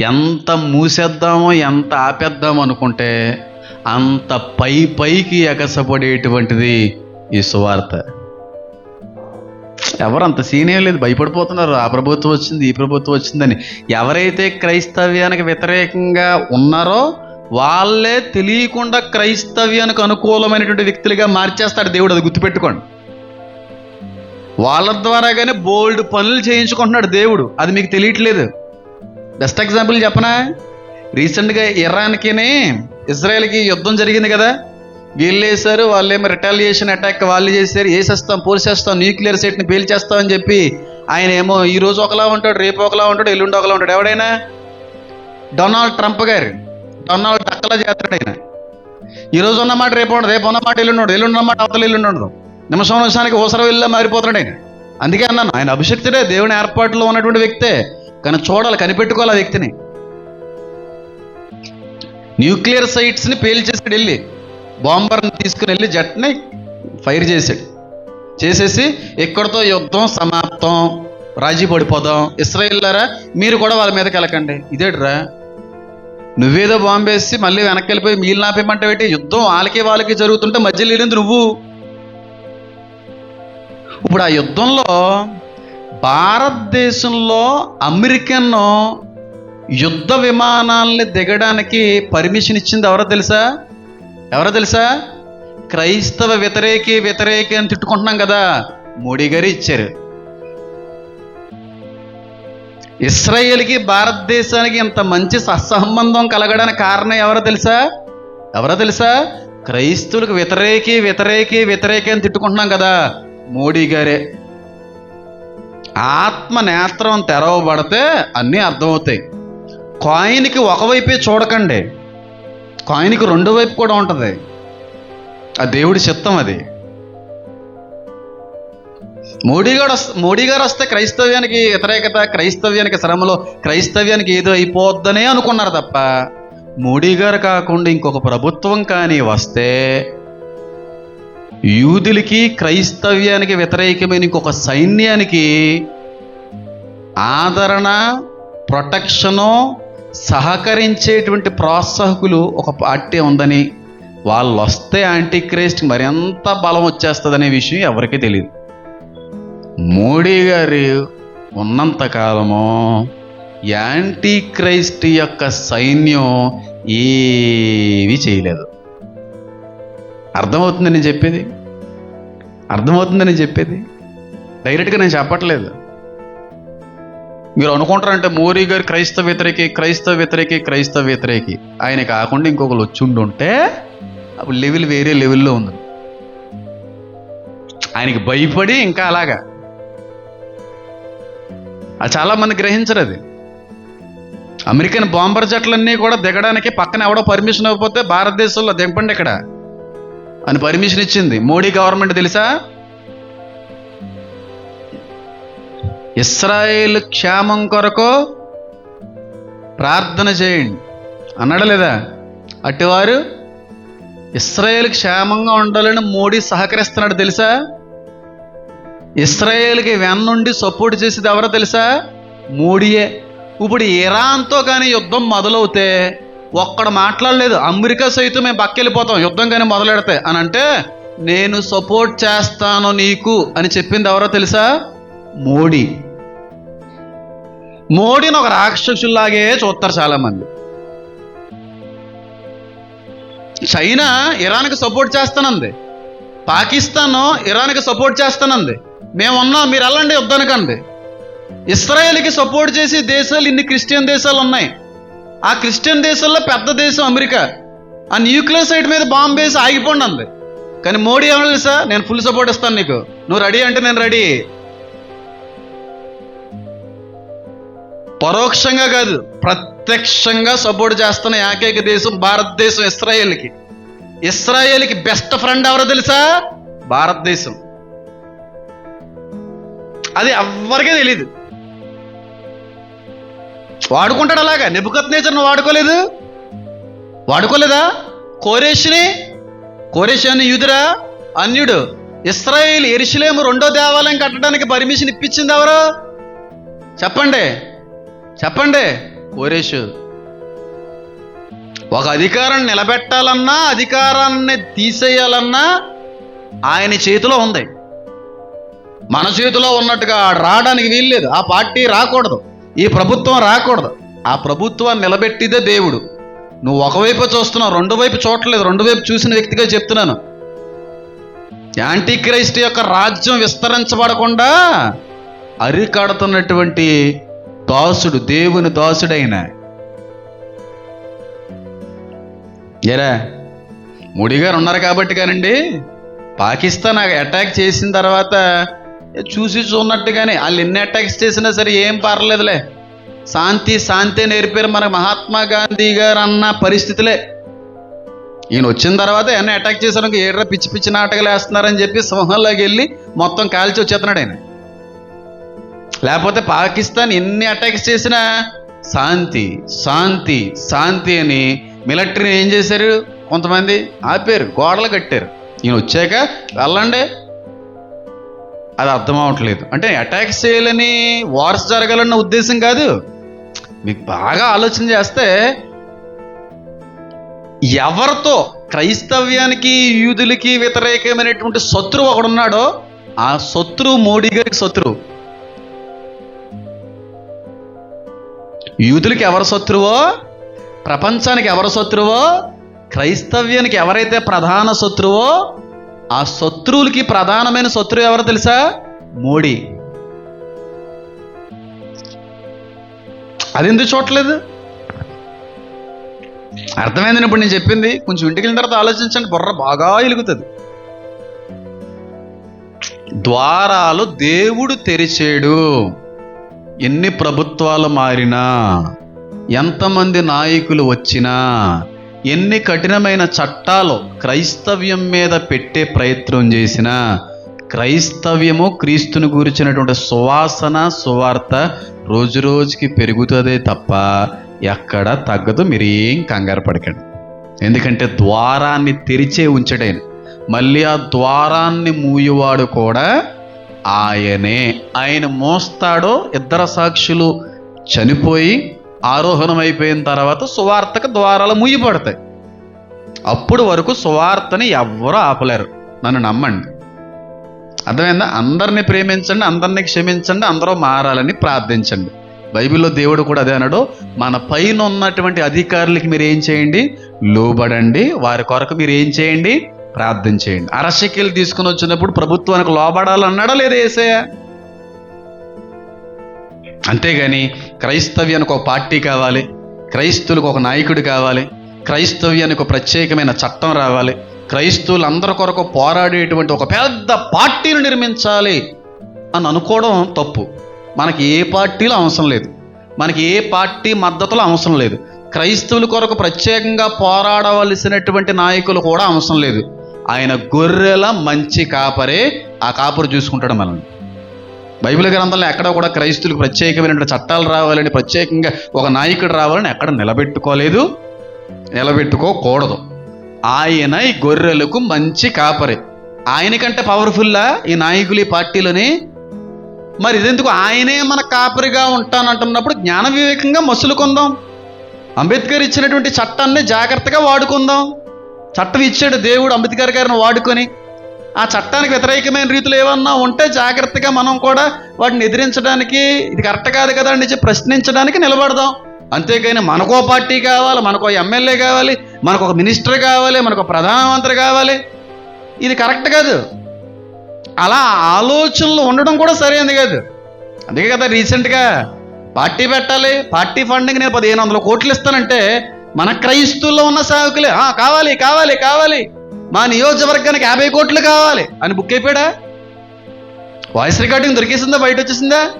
ఎంత మూసేద్దామో ఎంత ఆపేద్దాం అనుకుంటే అంత పై పైకి ఎగసపడేటువంటిది ఈ సువార్త. ఎవరంత సీనియం లేదు భయపడిపోతున్నారు. ఆ ప్రభుత్వం వచ్చింది ఈ ప్రభుత్వం వచ్చిందని ఎవరైతే క్రైస్తవ్యానికి వ్యతిరేకంగా ఉన్నారో వాళ్ళే తెలియకుండా క్రైస్తవ్యానికి అనుకూలమైనటువంటి వ్యక్తులుగా మార్చేస్తాడు దేవుడు అది గుర్తుపెట్టుకోండి. వాళ్ళ ద్వారాగానే బోల్డ్ పనులు చేయించుకుంటున్నాడు దేవుడు. అది మీకు తెలియట్లేదు. బెస్ట్ ఎగ్జాంపుల్ చెప్పనా? రీసెంట్గా ఇరాన్కిని ఇజ్రాయెల్కి యుద్ధం జరిగింది కదా. వీళ్ళు వేశారు వాళ్ళేమో రిటాలియేషన్ అటాక్ వాళ్ళు చేశారు వేసేస్తాం పోల్చేస్తాం న్యూక్లియర్ సెట్ని పేల్చేస్తాం అని చెప్పి ఆయన ఏమో ఈ రోజు ఒకలా ఉంటాడు రేపు ఒకలా ఉంటాడు ఎల్లుండి ఒకలా ఉంటాడు. ఎవడైనా? Donald Trump garu. డొనాల్డ్ టక్కలా చేస్తాడు ఆయన. ఈ రోజు ఉన్నమాట రేపు ఉండదు రేపు ఉన్నమాట ఎల్లుండి ఎల్లుండి ఉన్నమాట అవతల ఎల్లుండి ఉండదు. నిమిషం నిమిషానికి ఊసర వెళ్ళా మారిపోతున్నాడు ఆయన. అందుకే అన్నాను ఆయన అభిషక్తుడే దేవుని ఏర్పాటులో ఉన్నటువంటి వ్యక్తే. కానీ చూడాలి కనిపెట్టుకోవాలి ఆ వ్యక్తిని. న్యూక్లియర్ సైట్స్ని పేల్చేసాడు వెళ్ళి. బాంబర్ని తీసుకుని వెళ్ళి జట్ని ఫైర్ చేశాడు చేసేసి ఎక్కడితో యుద్ధం సమాప్తం రాజీ పడిపోదాం. ఇస్రాయిల్లారా మీరు కూడా వాళ్ళ మీదకి వెళ్ళకండి. ఇదేట్రా? నువ్వేదో బాంబేసి మళ్ళీ వెనక్కి వెళ్ళిపోయి మీలు నాపేమంటే పెట్టి యుద్ధం వాళ్ళకి వాళ్ళకి జరుగుతుంటే మధ్యలో వెళ్ళింది నువ్వు. ఇప్పుడు ఆ యుద్ధంలో భారతదేశంలో అమెరికన్ యుద్ధ విమానాల్ని దిగడానికి పర్మిషన్ ఇచ్చింది ఎవరో తెలుసా? ఎవరో తెలుసా? క్రైస్తవ వ్యతిరేకి వ్యతిరేకి అని తిట్టుకుంటున్నాం కదా. మోడీ గారు ఇచ్చారు. ఇస్రాయేల్కి భారతదేశానికి ఇంత మంచి సత్సంబంధం కలగడానికి కారణం ఎవరో తెలుసా? ఎవరో తెలుసా? క్రైస్తవులకు వ్యతిరేకి వ్యతిరేకి వ్యతిరేకి అని తిట్టుకుంటున్నాం కదా. మోడీ గారే. ఆత్మ నేత్రం తెరవబడితే అన్నీ అర్థమవుతాయి. కాయిన్కి ఒకవైపే చూడకండి. కాయిన్కి రెండో వైపు కూడా ఉంటుంది. ఆ దేవుడి చిత్తం అది. మోడీ గారు మోడీ గారు వస్తే క్రైస్తవ్యానికి వ్యతిరేకత క్రైస్తవ్యానికి శ్రమలో క్రైస్తవ్యానికి ఏదో అయిపోద్దనే అనుకున్నారు తప్ప మోడీ గారు కాకుండా ఇంకొక ప్రభుత్వం కానీ వస్తే యూదులకి క్రైస్తవ్యానికి వ్యతిరేకమైన ఇంకొక సైన్యానికి ఆదరణ ప్రొటెక్షను సహకరించేటువంటి ప్రోత్సాహకులు ఒక పార్టీ ఉందని వాళ్ళు వస్తే యాంటీ క్రైస్ట్ మరింత బలం వచ్చేస్తుందనే విషయం ఎవరికీ తెలియదు మోడీ గారు ఉన్నంతకాలము యాంటీ క్రైస్ట్ యొక్క సైన్యం ఏవి చేయలేదు. అర్థమవుతుందని చెప్పేది? అర్థమవుతుందని చెప్పేది? డైరెక్ట్గా నేను చెప్పట్లేదు. మీరు అనుకుంటారంటే మోరీ గారు క్రైస్తవ వ్యతిరేకి క్రైస్తవ వ్యతిరేకి క్రైస్తవ వ్యతిరేకి. ఆయన కాకుండా ఇంకొకరు వచ్చిండు ఉంటే అప్పుడు లెవెల్ వేరే లెవెల్లో ఉంది. ఆయనకి భయపడి ఇంకా అలాగా. అది చాలా మంది గ్రహించరు అది. అమెరికన్ బాంబర్ జట్లన్నీ కూడా దిగడానికి పక్కన ఎవడో పర్మిషన్ ఇవ్వకపోతే భారతదేశంలో దింపండి ఇక్కడ. అని పర్మిషన్ ఇచ్చింది. మోడీ గవర్నమెంట్ తెలుసా? ఇస్రాయేల్ క్షేమం కొరకు ప్రార్థన చేయండి. అన్నాడా లేదా? అటువారు ఇస్రాయేల్ క్షేమంగా ఉండాలని మోడీ సహకరిస్తున్నాడు తెలుసా? ఇస్రాయేల్కి వెన్నుండి సపోర్ట్ చేసేది ఎవరో తెలుసా? మోడీయే. ఇప్పుడు ఇరాన్తో కానీ యుద్ధం మొదలవుతే ఒక్కడ మాట్లాడలేదు. అమెరికా సైతం మేము పక్కెళ్ళిపోతాం. యుద్ధం కానీ మొదలెడితే అని అంటే నేను సపోర్ట్ చేస్తాను నీకు అని చెప్పింది ఎవరో తెలుసా? మోడీ. మోడీని ఒక రాక్షసులాగే చూస్తారు చాలామంది. చైనా ఇరాన్కి సపోర్ట్ చేస్తానంది. పాకిస్తాన్ ఇరాన్కి సపోర్ట్ చేస్తానంది. మేము ఉన్నాం మీరు వెళ్ళండి యుద్ధానికి అంది ఇస్రాయేల్కి సపోర్ట్ చేసే దేశాలు ఇన్ని క్రిస్టియన్ దేశాలు ఉన్నాయి ఆ క్రిస్టియన్ దేశంలో పెద్ద దేశం అమెరికా. ఆ న్యూక్లియర్ సైట్ మీద బాంబు వేసి ఆగిపోండి అంది కానీ మోడీ ఏమన్నా తెలుసా? నేను ఫుల్ సపోర్ట్ ఇస్తాను నీకు. నువ్వు రెడీ అంటే నేను రెడీ. పరోక్షంగా కాదు ప్రత్యక్షంగా సపోర్ట్ చేస్తున్న ఏకైక దేశం భారతదేశం ఇస్రాయేల్కి. ఇస్రాయేల్కి బెస్ట్ ఫ్రెండ్ ఎవరో తెలుసా? భారతదేశం. అది ఎవ్వరికీ తెలియదు వాడుకుంటాడు అలాగా? నిపుకత్ నేచర్ను వాడుకోలేదు? వాడుకోలేదా? కోరేష్ని? కోరేష్ అని యూదురా అన్యుడు ఇస్రాయిల్ ఎరిశిలేము రెండో దేవాలయం కట్టడానికి పర్మిషన్ ఇప్పించింది ఎవరు? చెప్పండి. చెప్పండి కోరేషు. ఒక అధికారం నిలబెట్టాలన్నా అధికారాన్ని తీసేయాలన్నా ఆయన చేతిలో ఉంది. మన చేతిలో ఉన్నట్టుగా ఆడు రావడానికి వీల్లేదు. ఆ పార్టీ రాకూడదు. ఈ ప్రభుత్వం రాకూడదు. ఆ ప్రభుత్వాన్ని నిలబెట్టిదే దేవుడు. నువ్వు ఒకవైపు చూస్తున్నావు రెండు వైపు చూడలేదు రెండు వైపు చూసిన వ్యక్తిగా చెప్తున్నాను. యాంటీ క్రైస్ట్ యొక్క రాజ్యం విస్తరించబడకుండా అరికడుతున్నటువంటి దాసుడు దేవుని దాసుడైన ఏరా మోడీ గారు ఉన్నారు కాబట్టి కానండి పాకిస్తాన్ అటాక్ చేసిన తర్వాత చూసి చూన్నట్టుగానే వాళ్ళు ఎన్ని అటాక్స్ చేసినా సరే ఏం పర్లేదులే. శాంతి శాంతి నేర్పారు మన మహాత్మా గాంధీ గారు అన్న పరిస్థితులే. ఈయన వచ్చిన తర్వాత ఎన్ని అటాక్ చేశారు ఏడ్రా పిచ్చి పిచ్చి నాటకాలు వేస్తున్నారని చెప్పి సింహంలోకి వెళ్ళి మొత్తం కాల్చి వచ్చేస్తున్నాడు ఆయన. లేకపోతే పాకిస్తాన్ ఎన్ని అటాక్స్ చేసినా శాంతి శాంతి శాంతి అని మిలిటరీని ఏం చేశారు? కొంతమంది ఆపారు గోడలు కట్టారు. ఈయన వచ్చాక వెళ్ళండి అది అర్థం అవట్లేదు. అంటే అటాక్స్ చేయాలని వార్స్ జరగాలన్న ఉద్దేశం కాదు. మీకు బాగా ఆలోచన చేస్తే ఎవరితో క్రైస్తవ్యానికి యూదులకి వ్యతిరేకమైనటువంటి శత్రువు ఒకడున్నాడో ఆ శత్రువు మోడీ గారికి శత్రువు. యూదులకి ఎవరు శత్రువో ప్రపంచానికి ఎవరు శత్రువో క్రైస్తవ్యానికి ఎవరైతే ప్రధాన శత్రువో ఆ శత్రువులకి ప్రధానమైన శత్రువు ఎవరో తెలుసా? మోడీ. అది ఎందుకు చూడలేదు అర్థమైంది ఇప్పుడు నేను చెప్పింది. కొంచెం ఇంటికి వెళ్ళిన తర్వాత ఆలోచించండి. బుర్ర బాగా ఎలుగుతుంది ద్వారాలు దేవుడు తెరిచాడు. ఎన్ని ప్రభుత్వాలు మారినా ఎంతమంది నాయకులు వచ్చినా ఎన్ని కఠినమైన చట్టాలు క్రైస్తవ్యం మీద పెట్టే ప్రయత్నం చేసినా క్రైస్తవ్యము క్రీస్తుని గురించినటువంటి సువాసన సువార్త రోజు రోజుకి పెరుగుతుందే తప్ప ఎక్కడ తగ్గదు. మీరేం కంగారు పడకండి. ఎందుకంటే ద్వారాన్ని తెరిచే ఉంచడైన. మళ్ళీ ఆ ద్వారాన్ని మూయవాడు కూడా ఆయనే. ఆయన మోస్తాడో ఇద్దరు సాక్షులు చనిపోయి ఆరోహణం అయిపోయిన తర్వాత సువార్తకు ద్వారాలు మూయబడతాయి అప్పుడు వరకు సువార్తని ఎవ్వరూ ఆపలేరు. నన్ను నమ్మండి. అర్థమైందా? అందరిని ప్రేమించండి అందరిని క్షమించండి అందరూ మారాలని ప్రార్థించండి. బైబిల్లో దేవుడు కూడా అదే అన్నాడు మన పైన ఉన్నటువంటి అధికారులకి మీరు ఏం చేయండి? లోబడండి. వారి కొరకు మీరు ఏం చేయండి? ప్రార్థన చేయండి అరశక్యలు తీసుకుని వచ్చినప్పుడు ప్రభుత్వానికి లోబడాలన్నాడా లేదా ఏసయ్యా? అంతేగాని క్రైస్తవ్యానికి ఒక పార్టీ కావాలి క్రైస్తవులకు ఒక నాయకుడు కావాలి క్రైస్తవ్యానికి ఒక ప్రత్యేకమైన చట్టం రావాలి క్రైస్తవులందరి కొరకు పోరాడేటువంటి ఒక పెద్ద పార్టీని నిర్మించాలి అని అనుకోవడం తప్పు. మనకి ఏ పార్టీలో అవసరం లేదు. మనకి ఏ పార్టీ మద్దతులో అవసరం లేదు. క్రైస్తవుల కొరకు ప్రత్యేకంగా పోరాడవలసినటువంటి నాయకులు కూడా అవసరం లేదు. ఆయన గొర్రెల మంచి కాపరే ఆ కాపురు చూసుకుంటాడు మనల్ని. బైబిల్ గ్రంథంలో ఎక్కడ కూడా క్రైస్తులకు ప్రత్యేకమైనటువంటి చట్టాలు రావాలని ప్రత్యేకంగా ఒక నాయకుడు రావాలని ఎక్కడ నిలబెట్టుకోలేదు. నిలబెట్టుకోకూడదు. ఆయన ఈ గొర్రెలకు మంచి కాపరి. ఆయనకంటే పవర్ఫుల్లా ఈ నాయకులు ఈ పార్టీలని? మరి ఇదెందుకు? ఆయనే మన కాపరిగా ఉంటానంటున్నప్పుడు జ్ఞాన వివేకంగా మసులు కొందాం అంబేద్కర్ ఇచ్చినటువంటి చట్టాన్ని జాగ్రత్తగా వాడుకుందాం. చట్టం ఇచ్చాడు దేవుడు అంబేద్కర్ గారిని వాడుకొని. ఆ చట్టానికి వ్యతిరేకమైన రీతిలో ఏమన్నా ఉంటే జాగ్రత్తగా మనం కూడా వాటిని ఎదిరించడానికి ఇది కరెక్ట్ కాదు కదా అని ప్రశ్నించడానికి నిలబడదాం. అంతేకాని మనకో పార్టీ కావాలి మనకో ఎమ్మెల్యే కావాలి మనకు ఒక మినిస్టర్ కావాలి మనకు ఒక ప్రధానమంత్రి కావాలి. ఇది కరెక్ట్ కాదు. అలా ఆలోచనలు ఉండడం కూడా సరైనది కాదు. అందుకే కదా రీసెంట్గా పార్టీ పెట్టాలి పార్టీ ఫండింగ్ నేను పదిహేను వందల కోట్లు ఇస్తానంటే మన క్రైస్తువుల్లో ఉన్న సేవకులే కావాలి కావాలి కావాలి. మా నియోజకవర్గానికి యాభై కోట్లు కావాలి. అని బుక్ అయిపోయాడా? వాయిస్ రికార్డింగ్ దొరికేసిందా? బయట వచ్చేసిందా?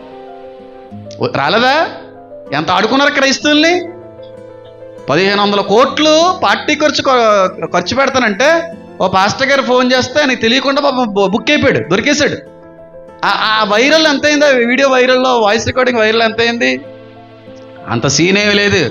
రాలేదా? ఎంత ఆడుకున్నారు క్రైస్తవుల్ని? పదిహేను వందల కోట్లు పార్టీ ఖర్చు ఖర్చు పెడతానంటే ఓ పాస్టర్ గారు ఫోన్ చేస్తే నీకు తెలియకుండా పాపం బుక్ అయిపోయాడు దొరికేశాడు. ఆ- వైరల్ ఎంత ఆ వీడియో వైరల్లో వాయిస్ రికార్డింగ్ వైరల్ ఎంత అయింది? అంత సీన్ ఏమి లేదు.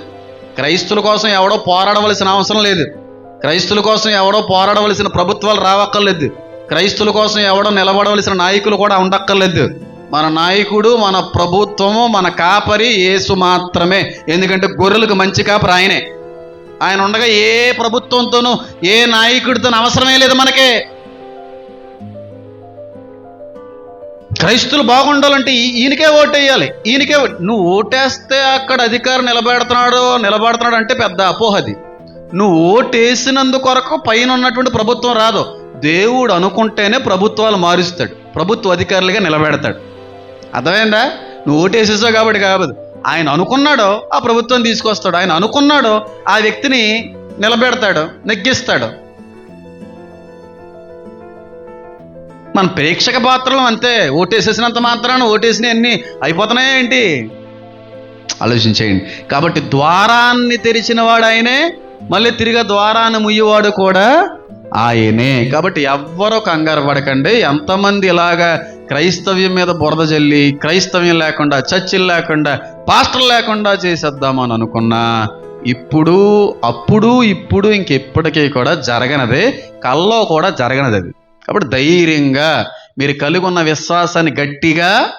క్రైస్తుల కోసం ఎవడో పోరాడవలసిన అవసరం లేదు. క్రైస్తుల కోసం ఎవడో పోరాడవలసిన ప్రభుత్వాలు రావక్కర్లేదు. క్రైస్తుల కోసం ఎవడో నిలబడవలసిన నాయకులు కూడా ఉండక్కర్లేదు. మన నాయకుడు మన ప్రభుత్వము మన కాపరి యేసు మాత్రమే. ఎందుకంటే గొర్రెలకు మంచి కాపరి ఆయనే. ఆయన ఉండగా ఏ ప్రభుత్వంతోనూ ఏ నాయకుడితోనూ అవసరమే లేదు మనకే. క్రైస్తులు బాగుండాలంటే ఈయనకే ఓటేయాలి. ఈయనకే నువ్వు ఓటేస్తే అక్కడ అధికారం నిలబెడుతున్నాడు నిలబడుతున్నాడు అంటే పెద్ద అపోహది. నువ్వు ఓటేసినందుకొరకు పైన ఉన్నటువంటి ప్రభుత్వం రాదు. దేవుడు అనుకుంటేనే ప్రభుత్వాలు మారుస్తాడు. ప్రభుత్వ అధికారులుగా నిలబెడతాడు. అర్థమైందా? నువ్వు ఓటేసేసావు కాబట్టి కాదు. ఆయన అనుకున్నాడో ఆ ప్రభుత్వం తీసుకొస్తాడు. ఆయన అనుకున్నాడో ఆ వ్యక్తిని నిలబెడతాడు నెగ్గిస్తాడు. మన ప్రేక్షక పాత్రలు అంతే. ఓటేసేసినంత మాత్రాన ఓటేసినవి అన్ని అయిపోతున్నాయా ఏంటి? ఆలోచించేయండి. కాబట్టి ద్వారాన్ని తెరిచిన వాడు ఆయనే. మళ్ళీ తిరిగి ద్వారాన్ని ముయ్యవాడు కూడా ఆయనే. కాబట్టి ఎవ్వరూ కంగారు పడకండి. ఎంతమంది ఇలాగా క్రైస్తవ్యం మీద బురద జల్లి క్రైస్తవ్యం లేకుండా చర్చిలు లేకుండా పాస్టర్లు లేకుండా చేసేద్దామని అనుకున్నా ఇప్పుడు అప్పుడు ఇప్పుడు ఇంకెప్పటికీ కూడా జరగనదే కల్లో కూడా జరగనది అది. కాబట్టి ధైర్యంగా మీరు కలిగి ఉన్న విశ్వాసాన్ని గట్టిగా